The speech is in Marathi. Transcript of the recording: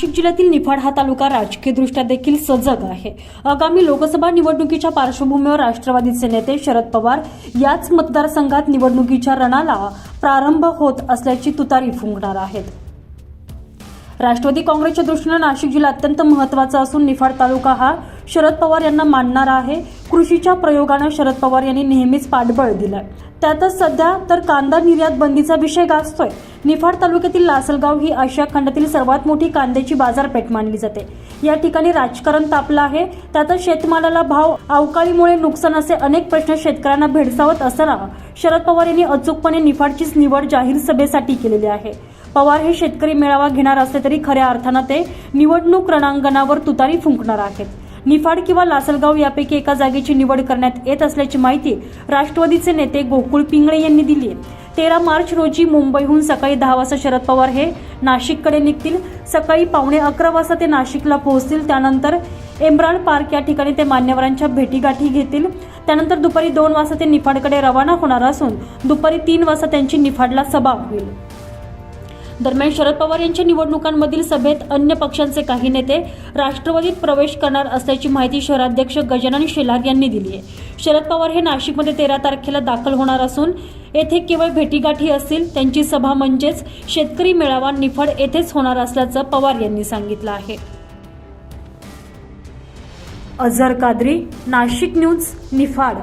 नाशिक जिल्ह्यातील निफाड हा तालुका राजकीयदृष्ट्या देखील सजग आहे. आगामी लोकसभा निवडणुकीच्या पार्श्वभूमीवर राष्ट्रवादीचे नेते शरद पवार याच मतदारसंघात निवडणुकीच्या रणाला प्रारंभ होत असल्याची तुतारी फुंकणार आहेत. राष्ट्रवादी काँग्रेसच्या दृष्टीनं नाशिक जिल्हा अत्यंत महत्त्वाचा असून निफाड तालुका हा शरद पवार यांना मानणार आहे. कृषीच्या प्रयोगानं शरद पवार यांनी नेहमीच पाठबळ दिलं त्यातच सध्या तर कांदा निर्यात बंदीचा विषय गाजतोय. निफाड तालुक्यातील लासलगाव ही आशिया खंडातील सर्वात मोठी कांद्याची बाजारपेठ मानली जाते. या ठिकाणी राजकारण तापलं आहे. त्यातच शेतमालाला भाव अवकाळीमुळे नुकसान असे अनेक प्रश्न शेतकऱ्यांना भेडसावत असताना शरद पवार यांनी अचूकपणे निफाडचीच निवड जाहीर सभेसाठी केलेली आहे. पवार हे शेतकरी मेळावा घेणार असले तरी खऱ्या अर्थानं ते निवडणूक रणांगणावर तुतारी फुंकणार आहेत. निफाड किंवा लासलगाव यापैकी एका जागेची निवड करण्यात येत असल्याची माहिती राष्ट्रवादीचे नेते गोकुळ पिंगळे यांनी दिली आहे. तेरा मार्च रोजी मुंबईहून सकाळी दहा वाजता शरद पवार हे नाशिककडे निघतील. सकाळी पावणे अकरा वाजता ते नाशिकला पोहोचतील. त्यानंतर एम्ब्राल पार्क या ठिकाणी ते मान्यवरांच्या भेटीगाठी घेतील. त्यानंतर दुपारी दोन वाजता ते निफाडकडे रवाना होणार असून दुपारी तीन वाजता त्यांची निफाडला सभा होईल. दरम्यान शरद पवार यांच्या निवडणुकांमधील सभेत अन्य पक्षांचे काही नेते राष्ट्रवादीत प्रवेश करणार असल्याची माहिती शहराध्यक्ष गजानन शेलार यांनी दिली आहे. शरद पवार हे नाशिकमध्ये तेरा तारखेला दाखल होणार असून येथे केवळ भेटीगाठी असतील त्यांची सभा म्हणजेच शेतकरी मेळावा निफाड येथेच होणार असल्याचं पवार यांनी सांगितलं आहे. अझर कादरी नाशिक न्यूज निफाड.